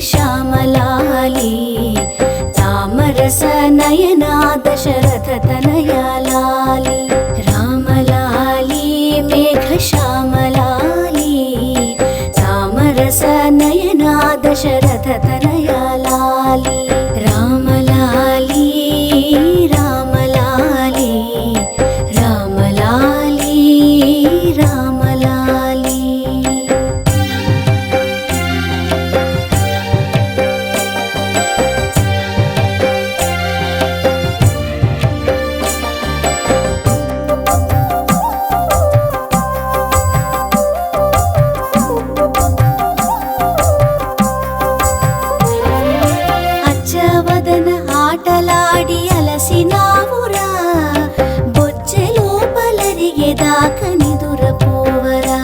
श्यामलाली तामरसनयना तनया लाली रामलाली मेघश्यामलाली तामरसनयना तामरस नयनादशरथ పలరిగేదాక నిదురపోవరా?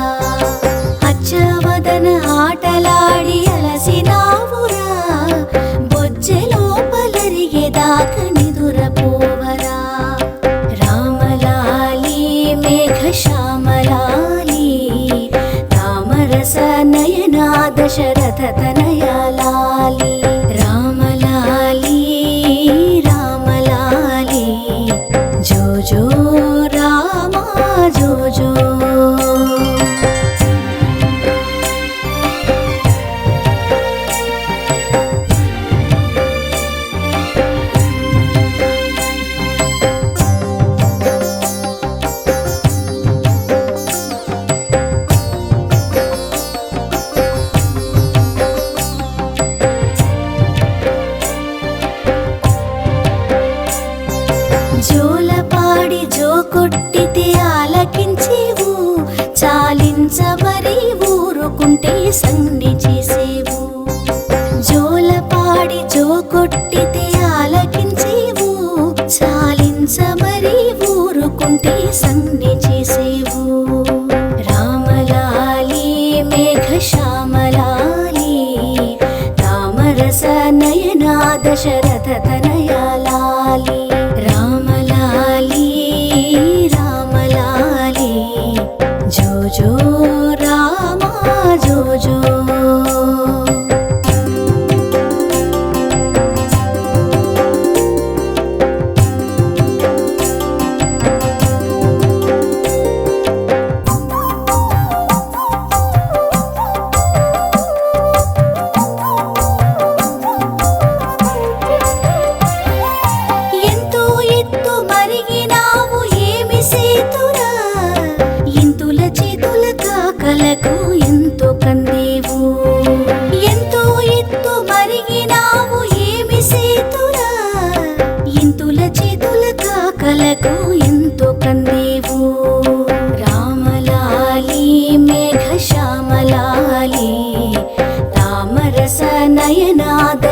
అచ్చవదన ఆటలాడి అలసినావురా? బొచ్చెలో పలరిగేదాక నిదురపోవరా? రామలాలి మేఘశ్యామలాలి తామరస నయనా దశరథ తనయాలాలి జోలపాడి జో కొట్టితే ఆలకించేవు చాలించబరి ఊరుకుంటే సండి చేసేవు. జోలపాడి జో కొట్టితే ఆలకించేవు చాలించబరి ఊరుకుంటే సండి చేసేవు. రామలాలి మేఘశ్యామలాలి తామరస నయనా దశరథ తనయ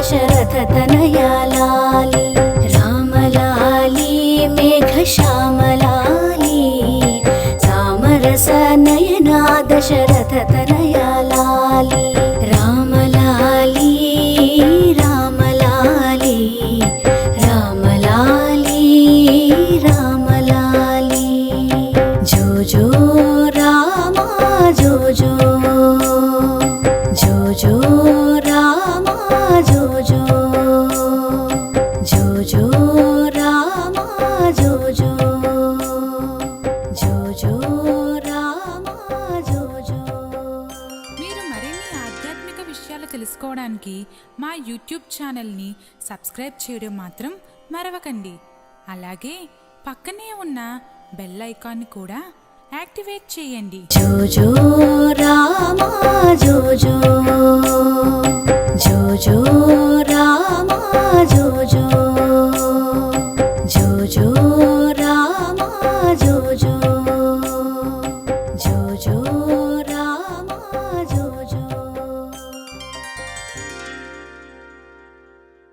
शरथ तनया लाल रामला मेघ श्यामलामरस नयनाद रामलाली रामलाली। लाल रामला रामला जो रामला राम जो जो जो जो జో జో జో రామ జో జో జో జో రామ జో జో. మీరు మరిన్ని ఆధ్యాత్మిక విషయాలు తెలుసుకోవడానికి మా యూట్యూబ్ ఛానల్ని సబ్స్క్రైబ్ చేయడం మాత్రం మరవకండి. అలాగే పక్కనే ఉన్న బెల్ ఐకాన్ని కూడా యాక్టివేట్ చేయండి. జో జో రామ జో జో.